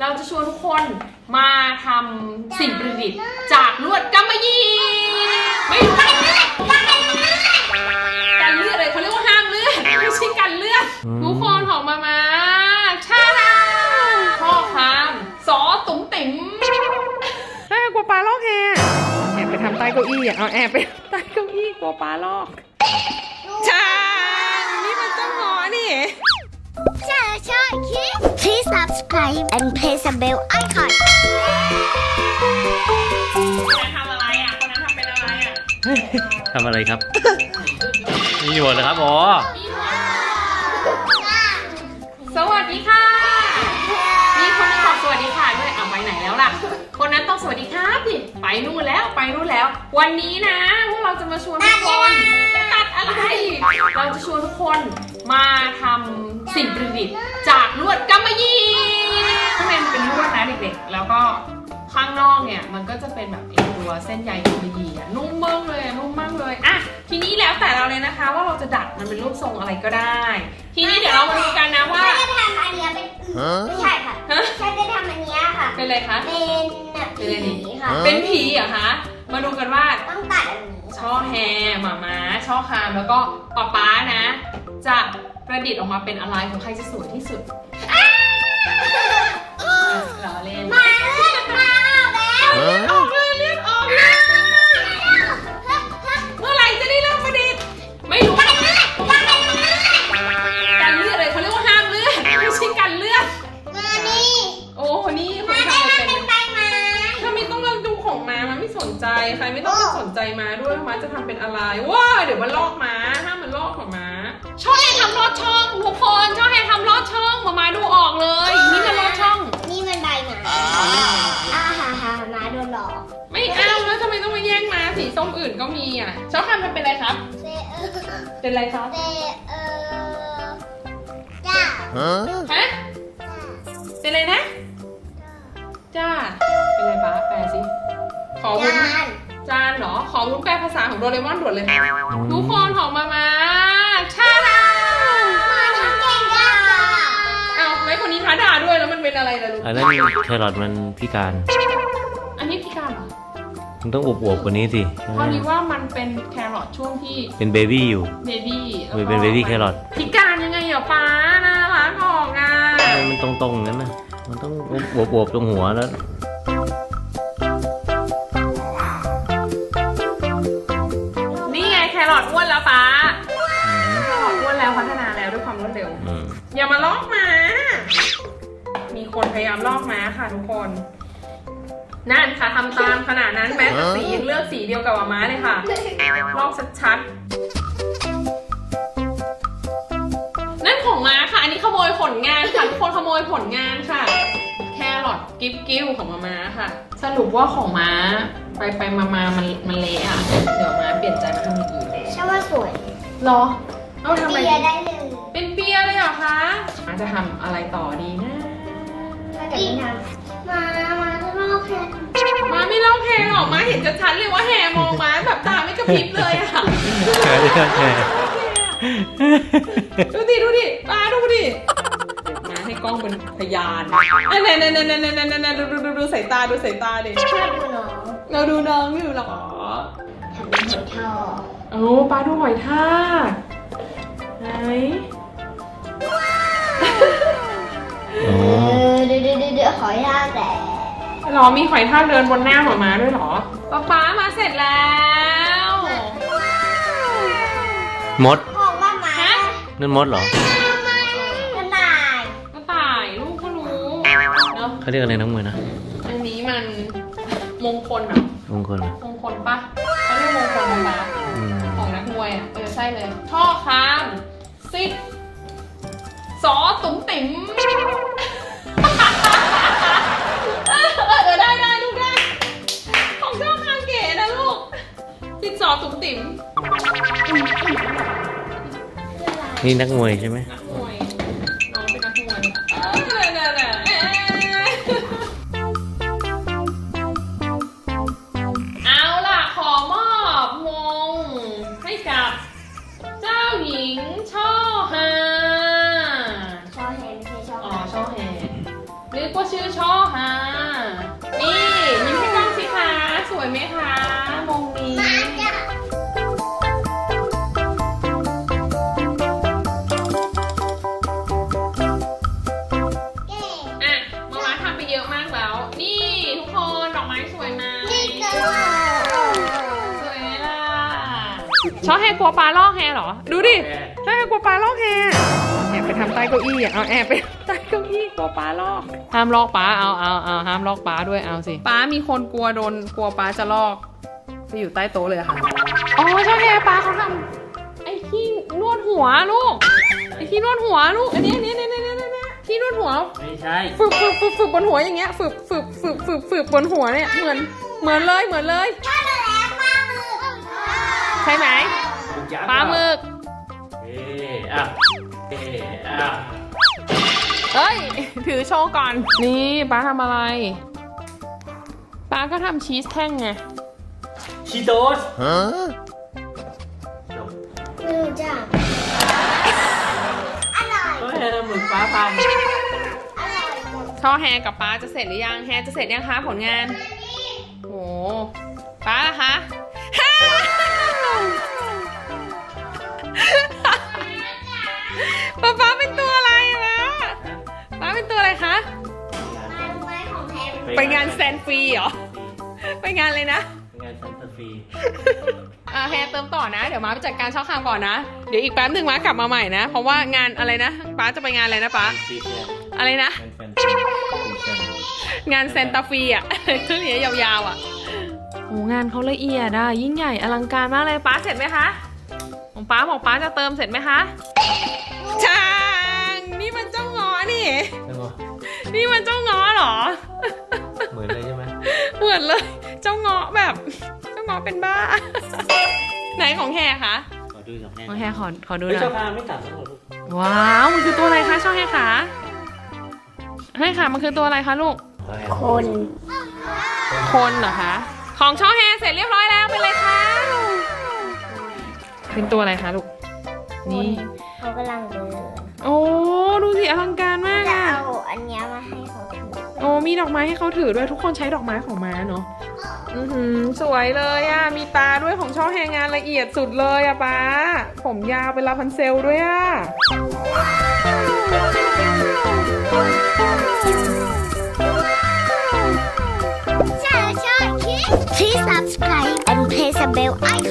เราจะชวนทุกคนมาทำสิ่งประดิษฐ์จากลวดกำมะหยี่ไม่รู้กันเลือดกันเลือดเลยเขาเรียกว่าห้ามเลือดไม่ใช่กันเลือดอืมทุกคนของมามาชาดาพ่อคามสอตุ๋มติ๋มแอบกลัวปลาลอกแฮแอบไปทำใต้เก้าอี้อะเอาแอบไปใต้เก้าอี้กลัวปลาลอกชานี่มันเจ้าหมอนี่ Please subscribe and press the bell icon. คนนั้นทำอะไรอะ คนนั้นทำเป็นอะไรอะ ทำอะไรครับ มีหนวดเหรอครับ อ๋อ สวัสดีค่ะ มีคนนึงบอกสวัสดีค่ะด้วยเอาไปไหนแล้วล่ะ คนนั้นต้องสวัสดีครับดิไปนู่นแล้วไปนู่นแล้ว วันนี้นะพวกเราจะมาชวนทุกคนตัดอะไร เราจะชวนทุกคน มาทำสิ่งประดิษฐ์จากลวดกำมะหยี่ข้างในมันเป็นลวดนะเด็กๆ แล้วก็ข้างนอกเนี่ยมันก็จะเป็นแบบไอ้ตัวเส้นใยกำมะหยี่อะนุ่มมากเลยอะนุ่มมากเลยอะทีนี้แล้วแต่เราเลยนะคะ ว่าเราจะดัดมันเป็นรูปทรงอะไรก็ได้ ทีนี้เดี๋ยวเรามาดูกันนะว่าฉันจะทำอันเนี้ยเป็นไม่ใช่ค่ะฮะฉันจะทำอันเนี้ยค่ะ เป็นอะไรคะเป็นแบบผีค่ะเป็นผีเหรอคะมาดูกันว่าต้องตัดอันนี้ช่อแฮหมาม้าช่อคามแล้วก็ป๊าป๊านะ จะประดิษฐ์ออกมาเป็นอะไรของใครจะสวยที่สุดเหรอเล่นมาเลือดมาแล้วออกเลยเลือดออกเลยเมื่อไหร่จะได้เริ่มประดิษฐ์ไม่รู้กันเลือดกันเลือดเลยเขาเรียกว่าห้ามเลือดไม่ใช่กันเลือดมานี่โอ้นี่คนมาที่ได้ทำมามาเป็นเป็นใบไม้ถ้าไม่ต้องมาดูของม้ามันไม่สนใจใครไม่ต้องไปสนใจม้าด้วยม้าจะทำเป็นอะไรว้าเดี๋ยวมันลอกม้าห้ามมันลอกของม้า ช่องแฮทำลอดช่องทุกคนช่องแฮทำลอดช่องมามาดูออกเลย นี่มันลอดช่อง นี่มันใบไม้อ่าฮะฮะมาโดนหลอกไม่เอาแล้วทำไมต้องมาแย่งม้าสีส้มอื่นก็มีอะช่องแฮมันเป็นอะไรครับ เซเออเป็นอะไรครับเซเออจ้าฮะเป็นอะไรนะ จ้า เป็นอะไรบ้าแปลสิ ขอวุ้นจานจานเหรอ ขอวุ้นแปลภาษาของโดเรมอนด่วนเลย ทุกคนของมามา เป็นอะไรล่ะลูก อันนั้นแครอทมันพิการอันนี้พิการเหรอมันต้องอวบๆกว่านี้สิใช่ไหพมอดีว่ามันเป็นแครอทช่วงที่เป็นเบบี้อยู่ เบบี้มันเป็น baby carrot พิการยังไงเหรอป้าน่ารักออกอะทำไมมันตรงๆงั้นนะมันต้องอวบๆตรงหัวแล้ว นี่ไงแครอทอ้วนแล้วป้าแครอทอ้วนแล้วพัฒนาแล้วด้วยความรวดเร็ว อืมอย่ามาลอกมามี คนพยายามลอกม้าค่ะทุกคน นั่นค่ะทำตามขนาดนั้นแม้แต่สียังเลือกสีเดียวกับม้าเลยค่ะ ลอกชัดๆ นั่นของม้าค่ะ อันนี้ขโมยผลงานค่ะทุกคนขโมยผลงานค่ะ แครอทกิฟกิ้วของมาม้าค่ะ สรุปว่าของม้าไปไปมามามันมันเละอะ เดี๋ยวม้าเปลี่ยนใจมาทำอย่างอื่นเลยฉันว่าสวยรอ เอาทำไมเบียร์ได้เลย เป็นเปียเลยเหรอคะม้าจะทำอะไรต่อดีนะ ถ้าจะไม่ทำมามาจะลอกแค่ม้าไม่เล่าแฮหรอกม้าเห็นชัดๆเลยว่าแฮมองม้าแบบตาไม่กระพริบเลยอะแครอทแครอทดูดิดูดิป้าดูดิเดี๋ยวมาให้กล้องเป็นพยานอันนั้นนั่นนั่นนั่นนั่นนั่นดูดูดูดูสายตาดูสายตาดิชอบดูน้องเราดูน้องอยู่เหรอทำเป็นหอยทอดโอ้ป้าดูหอยทากไหนอ๋อเออเดี๋ ยวเดี๋ยวเดี๋ยวเดี๋ยวหอยทากแต่หรอมีหอยทากเดินบนหน้าหมาม้าด้วยเหรอป้าป้ามาเสร็จแล้วมดของมาหมาฮะนั่นมดเหรอ กระต่ายกระต่ายลูกก็รู้เนาะเขาเรียกอะไรน้องมวยนะอันนี้มันมงคลเหรอมงคลเหรอมงคลปะเขาเรียกมงคลปะอืมของนักมวยอะเออใช่เลยท่อคามซิดสอตุ๋มติ๋ม นี่นักมวยใช่ไหมนักมวย น้องเป็นนักมวยเออเน่เน่เน่เอาล่ะ ขอมอบมงให้กับเจ้าหญิงช่อฮาชอบแฮมไม่ใช่ชอบอ๋อช่อแฮนึกว่าชื่อช่อช่อฮานี่ยิ้มให้กล้องสิคะสวยไหมคะ เยอะมากแล้ว นี่ทุกคนดอกไม้สวยไหมสวยไหมล่ะชอบแฮกลัวปลาลอกแฮเหรอ ดูดิชอบแฮกลัวปลาลอกแฮแอบไปทำใต้เก้าอี้อะเอาแอบไปใต้เก้าอี้กลัวปลาลอกห้ามลอกปลาเอาเอาเอาห้ามลอกปลาด้วยเอาสิปลามีคนกลัวโดนกลัวปลาจะลอกไปอยู่ใต้โต๊ะเลยอะค่ะอ๋อชอบแฮปลาเขาทำไอ้ที่นวดหัวลูกไอ้ที่นวดหัวลูกอันนี้อันนี้ ที่นวดหัว ไม่ใช่ ฝึกฝึกฝึกฝึกบนหัวอย่างเงี้ยฝึกฝึกฝึกฝึกฝึกบนหัวเนี่ยเหมือนเหมือนเลยเหมือนเลย ใช่ไหมปลาหมึกเอ๊ะอะเอ๊ะอะเอ้ย ถือโชว์ก่อน นี่ป้าทำอะไรป้าก็ทำชีสแท่งไงชีโตสหนูจ้ะ แค่ทำเหมือนฟ้าพันอร่อยช่อแฮกับป้าจะเสร็จหรือยังแฮจะเสร็จยังคะผลงานโอ้ป้าล่ะคะฮ่าวป้าป้าเป็นตัวอะไรอะป้าเป็นตัวอะไรคะไม้ของแพมไปงานแซนฟรีเหรอไปงานเลยนะงานซันตาฟีอ่าแฮเติมต่อนะ เดี๋ยวมาไปจัดการช่องคามก่อนนะเดี๋ยวอีกแป๊บหนึ่งมากลับมาใหม่นะ เพราะว่างานอะไรนะป้าจะไปงานอะไรนะป้าซีแฟนอะไรนะงานแฟนซีแฟนงานเซนตาฟีอะเครื่องนี้ยาวๆอะโอ้งานเขาละเอียดอะยิ่งใหญ่อลังการมากเลยป้าเสร็จไหมคะของป้าบอกป้าจะเติมเสร็จไหมคะช่างนี่มันเจ้าง้อนี่แล้วก็นี่มันเจ้าง้อเหรอ เหมือนเลยใช่ไหมเหมือนเลย เจ้าเงาะแบบ เจ้าเงาะเป็นบ้า ไหนของแฮคะขอ ดูกับแม่ของแฮขอขอดูหไม่น่ชออบยพาไม่ตัดแล้วเหรอลูกว้าวมันคือตัวอะไรคะช่องแฮคะให้ค่ะมันคือตัวอะไรคะลูก คนคนเหรอคะ ของช่องแฮเสร็จเรียบร้อยแล้วไปเลยค่ะเป็นตัวอะไรคะลูก นี่ เขากำลังเดินโอ้ดูสิอลังการมากจะอะเอาอันเนี้ยมาให้เขาถือโอ้มีดอกไม้ให้เขาถือด้วยทุกคนใช้ดอกไม้ของม้าเนาะ อือหือสวยเลยอะมีตาด้วยของช่องแฮงงานละเอียดสุดเลยอะป้า ผมยาวเป็นลาพันเซลด้วยอะใช่ใช่คิด Please subscribe and press the bell icon